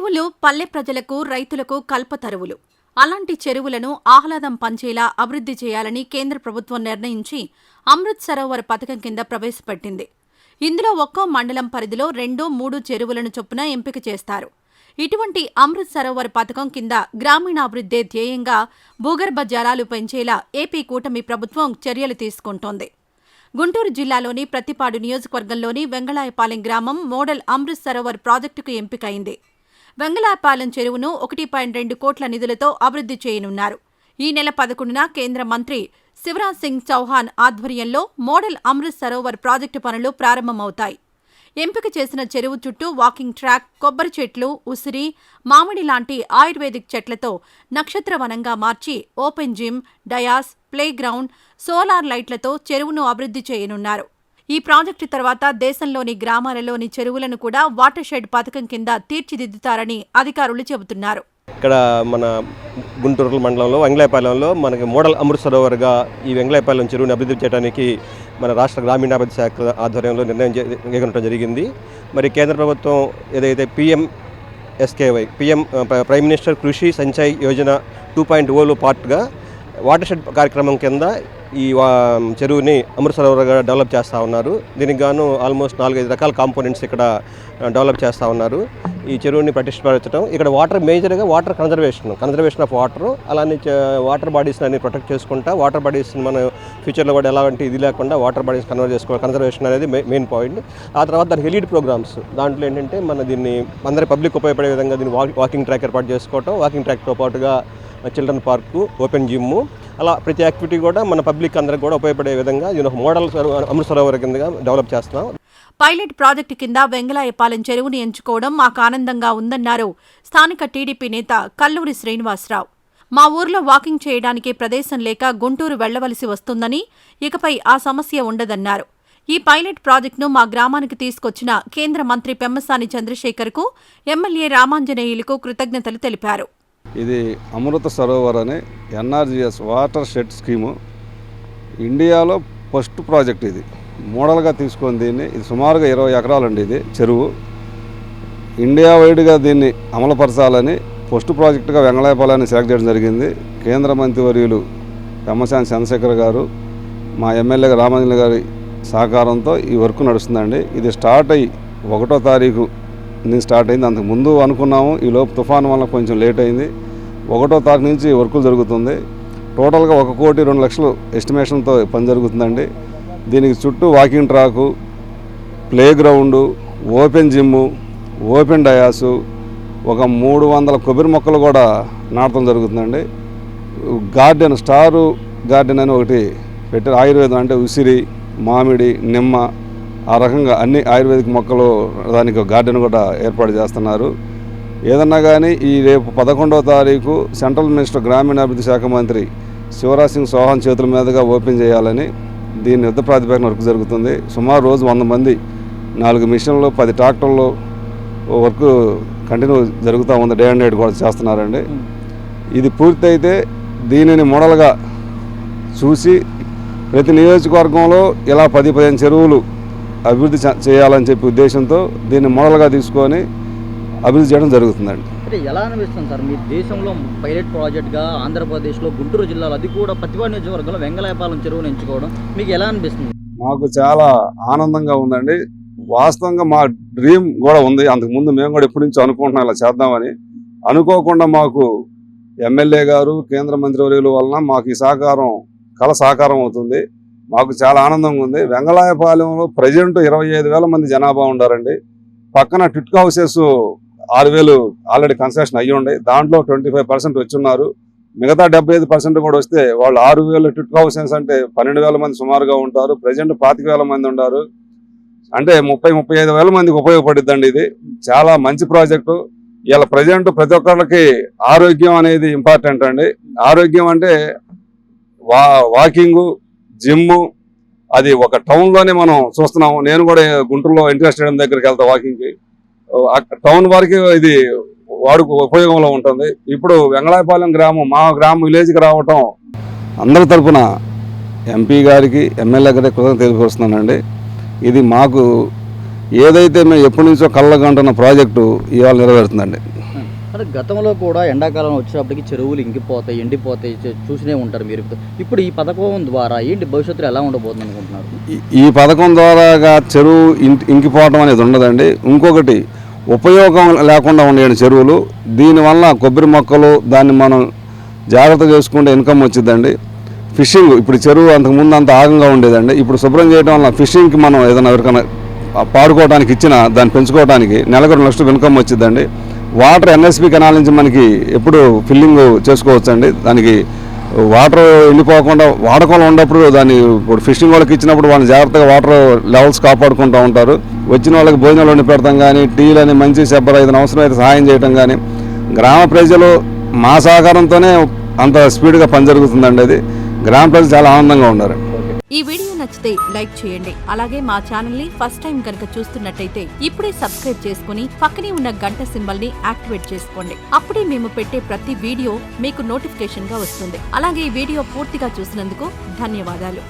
చెరువులు పల్లె ప్రజలకు రైతులకు కల్పతరువులు అలాంటి చెరువులను ఆహ్లాదం పంచేలా అభివృద్ధి చేయాలని కేంద్ర ప్రభుత్వం నిర్ణయించి అమృత్ సరోవర్ పథకం కింద ప్రవేశపెట్టింది. ఇందులో ఒక్కో మండలం పరిధిలో రెండు మూడు చెరువులను చొప్పున ఎంపిక చేస్తారు. ఇటువంటి అమృత్ సరోవర్ పథకం కింద గ్రామీణాభివృద్ధే ధ్యేయంగా భూగర్భ జలాలు పెంచేలా ఏపీ కూటమి ప్రభుత్వం చర్యలు తీసుకుంటోంది. గుంటూరు జిల్లాలోని ప్రతిపాడు నియోజకవర్గంలోని వెంగళాయపాలెం గ్రామం మోడల్ అమృత్ సరోవర్ ప్రాజెక్టుకు ఎంపికైంది. వెంగళాపాలెం చెరువును ఒకటి పాయింట్ రెండు కోట్ల నిధులతో అభివృద్ధి చేయనున్నారు. ఈ నెల పదకొండున కేంద్ర మంత్రి శివరాజ్ సింగ్ చౌహాన్ ఆధ్వర్యంలో మోడల్ అమృత్ సరోవర్ ప్రాజెక్టు పనులు ప్రారంభమవుతాయి. ఎంపిక చేసిన చెరువు చుట్టూ వాకింగ్ ట్రాక్ కొబ్బరి చెట్లు ఉసిరి మామిడి లాంటి ఆయుర్వేదిక్ చెట్లతో నక్షత్రవనంగా మార్చి open gym dais playground solar లైట్లతో చెరువును అభివృద్ధి చేయనున్నారు. ఈ ప్రాజెక్టు తర్వాత దేశంలోని గ్రామాలలోని చెరువులను కూడా వాటర్ షెడ్ పథకం కింద తీర్చిదిద్దుతారని అధికారులు చెబుతున్నారు. ఇక్కడ మన గుంటూరు మండలంలో వెంగళాయపాలెంలో మనకి మోడల్ అమృత్ సరోవర్గా ఈ వెంగళాయపాలెం చెరువుని అభివృద్ధి చేయడానికి మన రాష్ట్ర గ్రామీణాభివృద్ధి శాఖ ఆధ్వర్యంలో నిర్ణయం చేయడం జరిగింది. మరి కేంద్ర ప్రభుత్వం ఏదైతే PM SKY PM prime minister Krishi Sanchay Yojana two point Ola పార్ట్గా వాటర్ షెడ్ కార్యక్రమం కింద ఈ వా- చెరువుని అమృత సరోవర్గా డెవలప్ చేస్తూ ఉన్నారు. దీనికి గాను ఆల్మోస్ట్ నాలుగైదు రకాల కాంపోనెంట్స్ ఇక్కడ డెవలప్ చేస్తూ ఉన్నారు. ఈ చెరువుని ప్రతిష్టపరచడం ఇక్కడ వాటర్ మేజర్గా water conservation conservation of water అలానే వాటర్ బాడీస్ని అన్ని ప్రొటెక్ట్ చేసుకుంటా వాటర్ బాడీస్ని మనం ఫ్యూచర్లో కూడా ఎలాంటి ఇది లేకుండా వాటర్ బాడీస్ కన్వర్ట్ చేసుకోవాలి కన్జర్వేషన్ అనేది మెయిన్ పాయింట్. ఆ తర్వాత దానికి ఎలీడ్ ప్రోగ్రామ్స్. దాంట్లో ఏంటంటే మన దీన్ని అందరి పబ్లిక్ ఉపయోగపడే విధంగా దీన్ని వాక్ వాకింగ్ ట్రాక్ ఏర్పాటు చేసుకోవటం. వాకింగ్ ట్రాక్తో పాటుగా చిల్డ్రన్ పార్కు ఓపెన్ జిమ్ అలా ప్రతి యాక్టివిటీ కూడా మన పబ్లిక్ అందరికి కూడా ఉపయోగపడే విధంగా దీని ఒక మోడల్ సరో- అమృత్ సరోవర్ కిందగా డెవలప్ చేస్తున్నాం. పైలట్ ప్రాజెక్టు కింద వెంగళాయపాలెం చెరువుని ఎంచుకోవడం మాకు ఆనందంగా ఉందన్నారు స్థానిక టీడీపీ నేత కల్లూరి శ్రీనివాసరావు. మా ఊర్లో వాకింగ్ చేయడానికి ప్రదేశం లేక గుంటూరు వెళ్ళవలసి వస్తుందని ఇకపై ఆ సమస్య ఉండదన్నారు. ఈ పైలట్ ప్రాజెక్టును మా గ్రామానికి తీసుకొచ్చిన కేంద్ర మంత్రి పెమ్మసాని చంద్రశేఖర్కు ఎమ్మెల్యే రామాంజనేయులకు కృతజ్ఞతలు తెలిపారు. ఇది అమృత సరోవర్ అనే ఎన్ఆర్జిఎస్ వాటర్ షెడ్ స్కీము. ఇండియాలో ఫస్ట్ ప్రాజెక్ట్ ఇది. మోడల్గా తీసుకొని దీన్ని ఇది సుమారుగా ఇరవై ఎకరాలండి ఇది చెరువు. ఇండియా వైడ్గా దీన్ని అమలుపరచాలని ఫస్ట్ ప్రాజెక్టుగా వెంగళాయపాలెన్ని సెలెక్ట్ చేయడం జరిగింది. కేంద్ర మంత్రివర్యులు పెమ్మసాని చంద్రశేఖర్ గారు మా ఎమ్మెల్యే రామాంజలి గారి సహకారంతో ఈ వర్క్ నడుస్తుందండి. ఇది స్టార్ట్ అయ్యి ఒకటో తారీఖు నుంచి స్టార్ట్ అయింది. అంతకు ముందు అనుకున్నాము ఈ లోపు తుఫాను వల్ల కొంచెం లేట్ అయింది. ఒకటో తారీఖు నుంచి వర్కులు జరుగుతుంది. టోటల్గా ఒక కోటి రెండు లక్షలు ఎస్టిమేషన్తో పని జరుగుతుందండి. దీనికి చుట్టూ walking track playground open gym open dais ఒక మూడు వందల కొబ్బరి మొక్కలు కూడా నాటడం జరుగుతుందండి. గార్డెన్ స్టారు గార్డెన్ అని ఒకటి పెట్టారు. ఆయుర్వేదం అంటే ఉసిరి మామిడి నిమ్మ ఆ రకంగా అన్ని ఆయుర్వేదిక్ మొక్కలు దానికి గార్డెన్ కూడా ఏర్పాటు చేస్తున్నారు. ఏదన్నా కానీ ఈ రేపు పదకొండవ తారీఖు సెంట్రల్ మినిస్టర్ గ్రామీణాభివృద్ధి శాఖ మంత్రి శివరాజ్ సింగ్ చౌహాన్ చేతుల మీదుగా ఓపెన్ చేయాలని దీని యుద్ధ ప్రాతిపదికన వర్క్ జరుగుతుంది. సుమారు రోజు వంద మంది నాలుగు మిషన్లు పది ట్రాక్టర్లు వర్క్ కంటిన్యూ జరుగుతూ ఉంది. డే అండ్ నైట్ కూడా చేస్తున్నారండి. ఇది పూర్తయితే దీనిని మోడల్గా చూసి ప్రతి నియోజకవర్గంలో ఇలా పది పదిహేను చెరువులు అభివృద్ధి చేయాలని చెప్పి ఉద్దేశంతో దీన్ని మోడల్గా తీసుకొని అభివృద్ధి చేయడం జరుగుతుందండి. అంటే ఎలా అనిపిస్తుంది సార్? మీ దేశంలో పైలట్ ప్రాజెక్ట్గా ఆంధ్రప్రదేశ్లో గుంటూరు జిల్లాలో అది కూడా పతివాడ నియోజకవర్గంలో వెంగళాయపాలెం చెరువును ఎంచుకోవడం మీకు ఎలా అనిపిస్తుంది? మాకు చాలా ఆనందంగా ఉందండి. వాస్తవంగా మా డ్రీమ్ కూడా ఉంది. అంతకుముందు మేము కూడా ఎప్పటి నుంచో అనుకుంటున్నాం ఇలా చేద్దామని. అనుకోకుండా మాకు ఎమ్మెల్యే గారు కేంద్ర మంత్రివర్యుల వలన మాకు ఈ సహకారం కళ సహకారం అవుతుంది. మాకు చాలా ఆనందంగా ఉంది. వెంగళాయపాలెంలో ప్రజెంట్ ఇరవై ఐదు వేల మంది జనాభా ఉండారండి. పక్కన టిట్కో హౌసెస్ ఆరు వేలు ఆల్రెడీ కన్స్ట్రక్షన్ అయ్యి ఉండే. దాంట్లో ట్వంటీ ఫైవ్ పర్సెంట్ ఉన్నారు మిగతా డెబ్బై ఐదు పర్సెంట్ కూడా వస్తే వాళ్ళు ఆరు వేలు టిట్కో హౌసెస్ అంటే పన్నెండు వేల మంది సుమారుగా ఉంటారు. ప్రజెంట్ పాతిక వేల మంది ఉన్నారు అంటే ముప్పై ముప్పై ఐదు వేల మందికి ఉపయోగపడిద్దండి ఇది. చాలా మంచి ప్రాజెక్టు. ఇలా ప్రజెంట్ ప్రతి ఒక్కరికి ఆరోగ్యం అనేది ఇంపార్టెంట్ అండి. ఆరోగ్యం అంటే వా వాకింగ్ జిమ్ అది ఒక టౌన్లోనే మనం చూస్తున్నాము. నేను కూడా గుంటూరులో ఇంట్రెస్ట్ స్టేడియం దగ్గరికి వెళ్తా వాకింగ్కి టౌన్ వరకు ఇది వాడుకు ఉపయోగంలో ఉంటుంది. ఇప్పుడు వెంగళాయపాలెం గ్రామం మా గ్రామం విలేజ్కి రావటం అందరి తరపున ఎంపీ గారికి ఎమ్మెల్యే గారికి కృతజ్ఞత తెలియపరుస్తున్నానండి. ఇది మాకు ఏదైతే మేము ఎప్పటి నుంచో కళ్ళగంటున్న ప్రాజెక్టు ఇవాళ నెరవేరుతుందండి. అంటే గతంలో కూడా ఎండాకాలం వచ్చేటప్పటికి చెరువులు ఇంకిపోతాయి ఎండిపోతాయి చూసినే ఉంటారు మీరు. ఇప్పుడు ఈ పథకం ద్వారా ఏంటి భవిష్యత్తులో ఎలా ఉండబోతుంది అనుకుంటున్నారు? ఈ- పథకం ద్వారాగా చెరువు ఇంటి ఇంకిపోవటం అనేది ఉండదండి. ఇంకొకటి ఉపయోగం లేకుండా ఉండేవి చెరువులు. దీనివల్ల కొబ్బరి మొక్కలు దాన్ని మనం జాగ్రత్త చేసుకుంటే ఇన్కమ్ వచ్చిందండి ఫిషింగ్ ఇప్పుడు చెరువు అంతకుముందు అంత ఆగంగా ఉండేదండి. ఇప్పుడు శుభ్రం చేయడం వల్ల ఫిషింగ్కి మనం ఏదైనా ఎవరికైనా పాడుకోవడానికి ఇచ్చినా దాన్ని పెంచుకోవడానికి నెలకు రెండు లక్షలు ఇన్కమ్ వచ్చిందండి వాటర్ ఎన్ఎస్పి కెనాల్ నుంచి మనకి ఎప్పుడు ఫిల్లింగ్ చేసుకోవచ్చండి. దానికి వాటర్ ఎండిపోకుండా వాడకంలో ఉన్నప్పుడు దాన్ని ఇప్పుడు ఫిషింగ్ వాళ్ళకి ఇచ్చినప్పుడు వాళ్ళు జాగ్రత్తగా వాటర్ లెవెల్స్ కాపాడుకుంటూ ఉంటారు. వచ్చిన వాళ్ళకి భోజనాలు వండి పెడతాం కానీ టీలు అని మంచి చెప్పర ఏదైనా అవసరం అయితే సహాయం చేయడం కానీ గ్రామ ప్రజలు మా సహకారంతోనే అంత స్పీడ్గా పని జరుగుతుందండి అది. గ్రామ ప్రజలు చాలా ఆనందంగా ఉన్నారు. ఈ వీడియో నచ్చితే లైక్ చేయండి. అలాగే మా ఛానల్ని ఫస్ట్ టైం కనుక చూస్తున్నట్టయితే ఇప్పుడే సబ్స్క్రైబ్ చేసుకుని పక్కనే ఉన్న గంట సింబల్ని యాక్టివేట్ చేసుకోండి. అప్పుడే మేము పెట్టే ప్రతి వీడియో మీకు నోటిఫికేషన్గా వస్తుంది. అలాగే ఈ వీడియో పూర్తిగా చూసినందుకు ధన్యవాదాలు.